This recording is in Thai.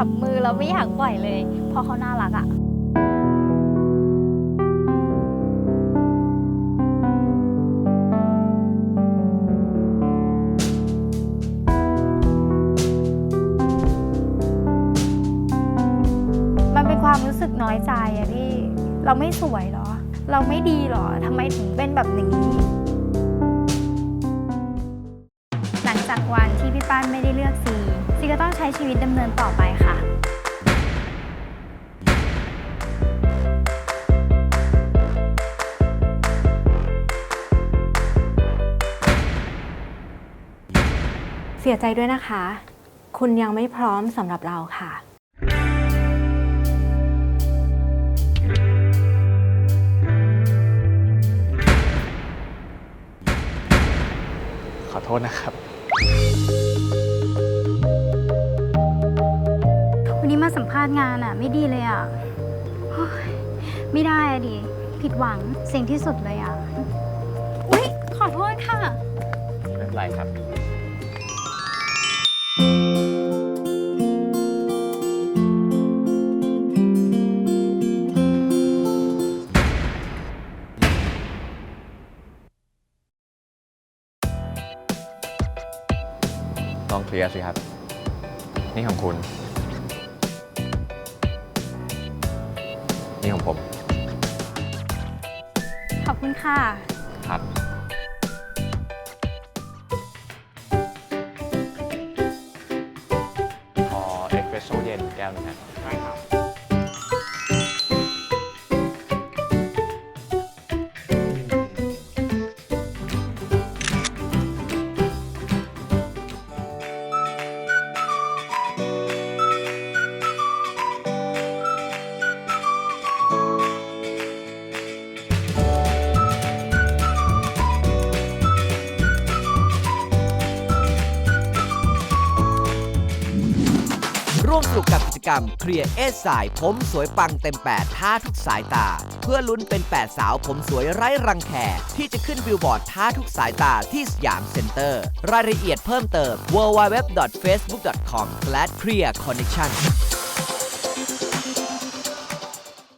เราไม่อยากปล่อยเลย เพราะเขาน่ารักอะมันเป็นความรู้สึกน้อยใจอะพี่เราไม่สวยเหรอ เราไม่ดีเหรอทำไมถึงเป็นแบบนี้ หลังจากวันที่พี่ป้านไม่ได้เลือกซีซี ก็ต้องใช้ชีวิตดำเนินต่อไปค่ะเสียใจด้วยนะคะ คุณยังไม่พร้อมสำหรับเราค่ะ ขอโทษนะครับ นี้มาสัมภาษณ์งานอะไม่ดีเลยอะโอ๊ยไม่ได้อะดิ ผิดหวังเสิ่งที่สุดเลยอะอุ๊ย ขอโทษค่ะ ไม่เป็นไรครับ ลองเคลียร์สิครับ นี่ของคุณ นี่ของผม ขอบคุณค่ะ ครับขอเอสเปรสโซ่เย็นแก้วหนึงครับ ใช่ครับ ร่วมสนุกกับกิจกรรมเคลียร์เอสสายผมสวยปังเต็ม8ท่าทุกสายตา เพื่อลุ้นเป็น 8 สาวผมสวยไร้รังแคที่จะขึ้นบิลบอร์ดท่าทุกสายตาที่สยามเซ็นเตอร์ รายละเอียดเพิ่มเติม www.facebook.com/clearconnection